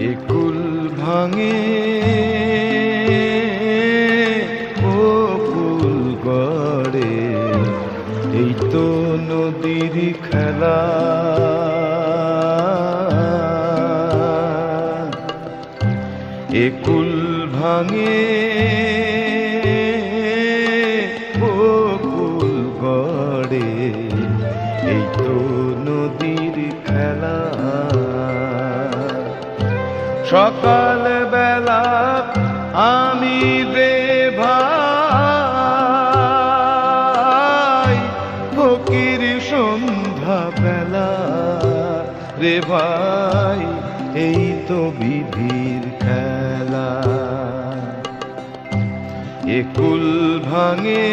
একুল ভাঙে। ও কুল গড়ে। এই তো নদীর খেলা। একুল ভাঙে। ও কুল গড়ে। এই তো নদীর খেলা। সকাল বেলা আমি রে ভাই, ফকির সন্ধ্যা বেলা রে ভাই, এই তো বিধির খেলা। একুল ভাঙে